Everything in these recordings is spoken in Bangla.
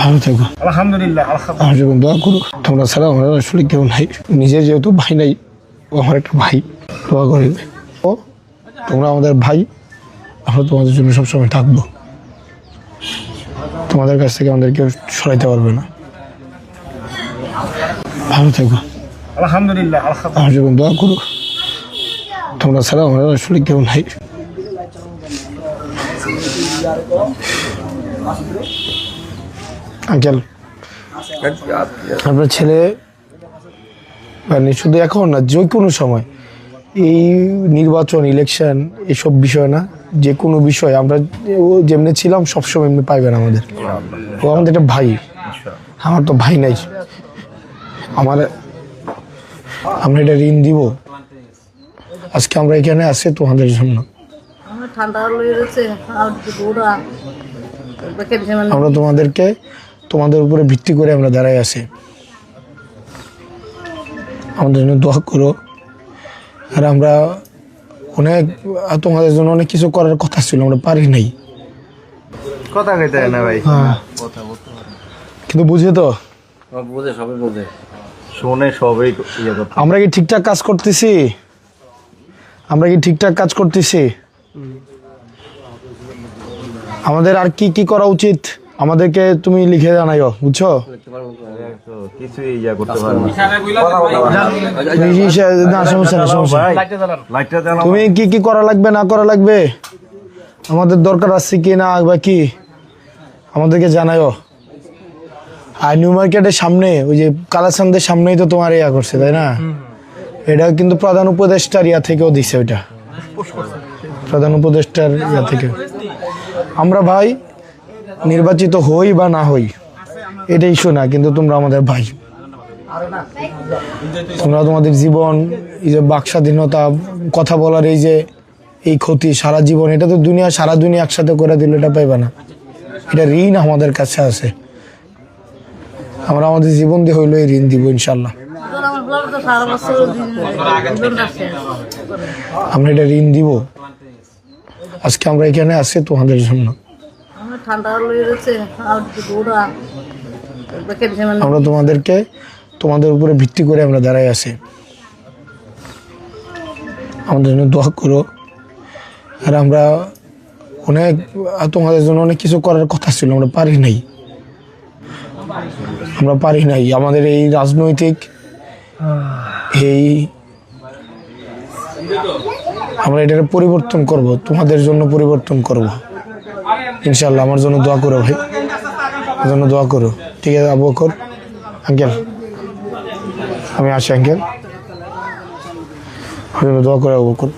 ভালো থেকো। আলহামদুলিল্লাহ আমার দোয়া করো তোমরা ছাড়া আমার আসলে কেউ নাই। নিজের যেহেতু ভাই নাই ও আমার একটা ভাই দোয়া করে ও তোমরা আমাদের ভাই আমরা তোমাদের জন্য সবসময় থাকব। তোমাদের কাছ থেকে আমাদের কেউ সরাইতে পারবে না। ভালো থেকো। আলহামদুলিল্লাহ আমার দোয়া করো তোমরা ছাড়া আমার আসলে কেউ নাই। আঙ্কেল। আপনার ছেলে মানে শুধু এখন না যে কোনো সময় এই নির্বাচন ইলেকশন এসব বিষয় না যে কোনো বিষয় আমরা যেমনি ছিলাম সবসময় এমনি পাইবেন আমাদের। ও আমাদের একটা ভাই। আমার তো ভাই নাই। আমার আমরা এটা ঋণ দিব। আজকে আমরা এখানে আছি তোমাদের জন্য। আমরা তোমাদেরকে তোমাদের উপরে ভিত্তি করে আমরা দাঁড়াই আছি। আমাদের জন্য দোয়া করো। আর আমরা অনেক তোমাদের জন্য অনেক কিছু করার কথা ছিল আমরা পারি নাই। কথা কইতে না ভাই। হ্যাঁ। কিন্তু বুঝে তো? বুঝে সবাই বুঝে। শুনে সবই ইয়ে আমরা কি ঠিকঠাক কাজ করতেছি? আমরা কি ঠিকঠাক কাজ করতেছি? আমাদের আর কি কি করা উচিত? আমাদেরকে তুমি লিখে জানাইও বুঝছ? ইয়া তুমি কি কি করা লাগবে না করা লাগবে? আমাদের দরকার আছে কি না বা কি? আমাদেরকে জানাইও আর নিউ মার্কেটের সামনে ওই যে কালাসানদের সামনেই তো তোমার ইয়া করছে তাই না? এটা কিন্তু প্রধান উপদেষ্টার ইয়া থেকেও দিছে ওইটা। প্রধান উপদেষ্টার ইয়া থেকে। আমরা ভাই নির্বাচিত হই বা না হই এটা ইস্যু না কিন্তু তোমরা আমাদের ভাই। তোমরা তোমাদের জীবন, এই যে বাক স্বাধীনতা কথা বলার এই যে, এই ক্ষতি, সারা জীবন, এটা তো দুনিয়া, সারা দুনিয়া একসাথে করে দিলে এটা পাইবে না। এটা ঋণ আমাদের কাছে আছে। আমরা আমাদের জীবন দিয়ে হইল এই ঋণ দিব ইনশাল্লাহ আমার এটা ঋণ দিব। আজকে আমরা এখানে আছি তোমাদের জন্য। আমরা তোমাদেরকে তোমাদের উপরে ভিত্তি করে আমরা দাঁড়াই আছি। আমাদের জন্য দোয়া করো। আর আমরা অনেক তোমাদের জন্য অনেক কিছু করার কথা ছিল, আমরা পারি নাই। আমরা পারি নাই। আমাদের এই রাজনৈতিক এই আমরা এটার পরিবর্তন করব, তোমাদের জন্য পরিবর্তন করব। ইনশাল্লাহ আমার জন্য দোয়া করো ভাই। জন্য দোয়া করো। ঠিক আছে, আবু বকর? আঙ্কেল? আমি আসি, আঙ্কেল। জন্য দোয়া করে, আবু বকর।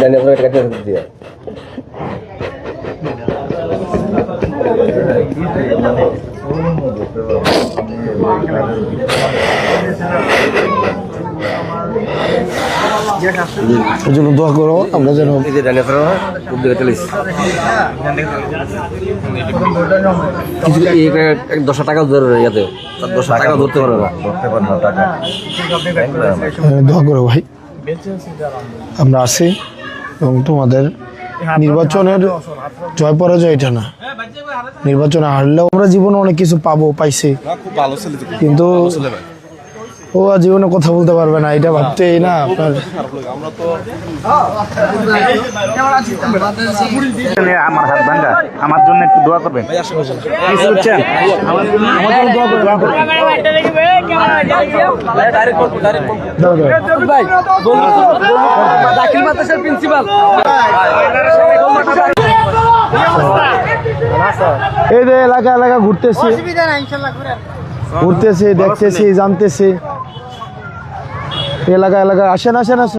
ডাইনে ওর জন্য দোয়া করো আমরা যেন কিছু এই দশ টাকা ধরে ইয়াতে তার দশ টাকা ধরতে পারবে না। আহ, দোয়া করো ভাই। আমরা আসি এবং তোমাদের নির্বাচনের জয় পরাজয় এটা না। নির্বাচনে হারলেও আমরা জীবনে অনেক কিছু পাবো পাইছি। কিন্তু ও আর জীবনে কথা বলতে পারবে না এটা ভাবতেই না আপনার। আমার হাত ভাঙ্গা আমার জন্য একটু দোয়া করবেন। বুঝছেন। এই যে এলাকা এলাকা ঘুরতেছি। ঘুরতেছি দেখতেছি জানতেছি। এলাকা এলাকা আসেন আসেন আসেন।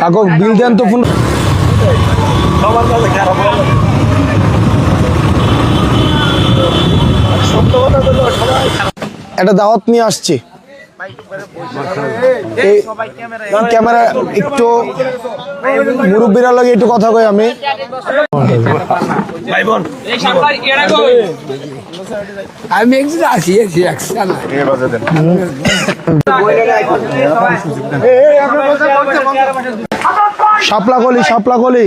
কাকু বিল একটা দাওয়াত নিয়ে আসছি। ক্যামেরা একটু মুরব্বীরা লাগে একটু কথা কই আমি। আমি একদিন আসি আসি একসাথে শাপলা কলি শাপলা কলি।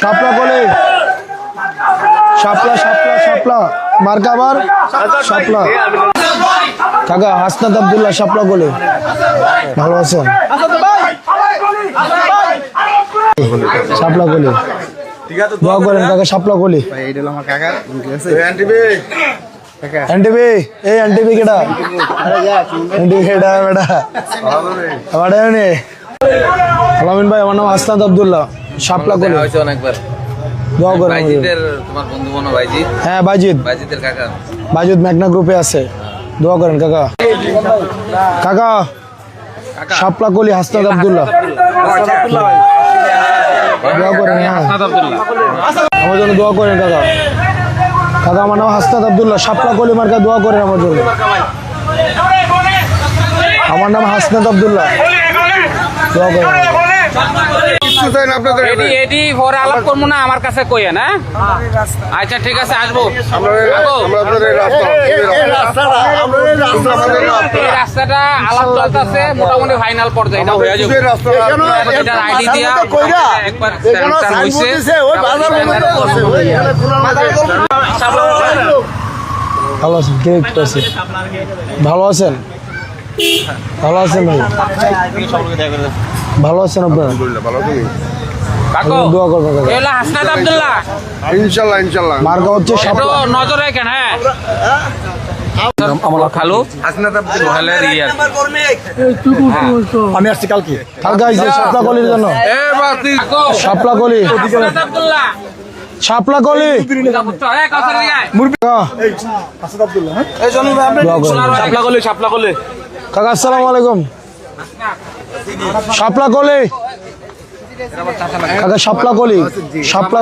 শাপলা কলি। শাপলা শাপলা শাপলা। মার্কাবার শাপলা। কাকা হাসনাত আবদুল্লাহ শাপলা কলি। ভালো আছেন? শাপলা কলি। দোয়া করেন কাকা শাপলা কলি। এই এনটিভি কেডা? এনটিভি কেডা বেটা? বেটা নে। আলামিন ভাই আমার নাম আব্দুল্লাহ শাপলা কলি। হয়েছে অনেকবার। দোয়া করেন বাইজিদের তোমার বন্ধু মনো বাইজিৎ হ্যাঁ বাইজিদের কাকা। গ্রুপে আছে। দোয়া করেন কাকা। কাকা শাপলা কলি হাসনাত আব্দুল্লাহ। দোয়া করেন হ্যাঁ। আমার জন্য দোয়া করেন দাদা। দাদা আমার নাম হাসনাত আবদুল্লাহ। সাপলা কলি মার্কা দোয়া করেন আমার জন্য। আমার নাম হাসনাত আব্দুল্লাহ। দোয়া করেন এডি এডি পরে আলাপ করব না আমার কাছে কইয়ে না আচ্ছা ঠিক আছে আসব। রাস্তাটা আলাপ চলতেছে মোটামুটি ফাইনাল পর্যায়ে। এটা হয়ে যাবে। আইডি দিয়া একবার স্যাংশন হইছে ভালো আছেন ভালো আছেন? ভালো আছেন ভাই? ভালো আছেন আপনারা? কাকু দোয়া করবেন হাসনাত আব্দুল্লাহ। ইনশাল্লাহ ইনশাল্লাহ। মার্কা হচ্ছে একটু নজর রাখেন হ্যাঁ। আমার খালু। সোহেলের ইয়ে। আমি আসছি কালকে। কালকে আইছে শাপলা কলির জন্য। শাপলা কলি হাসনাত আব্দুল্লাহ। শাপলা করেন। শাপলা কলি শাপলা কলি কাকা আসসালামু আলাইকুম। শাপলা কলি? কাকা শাপলা কলি? শাপলা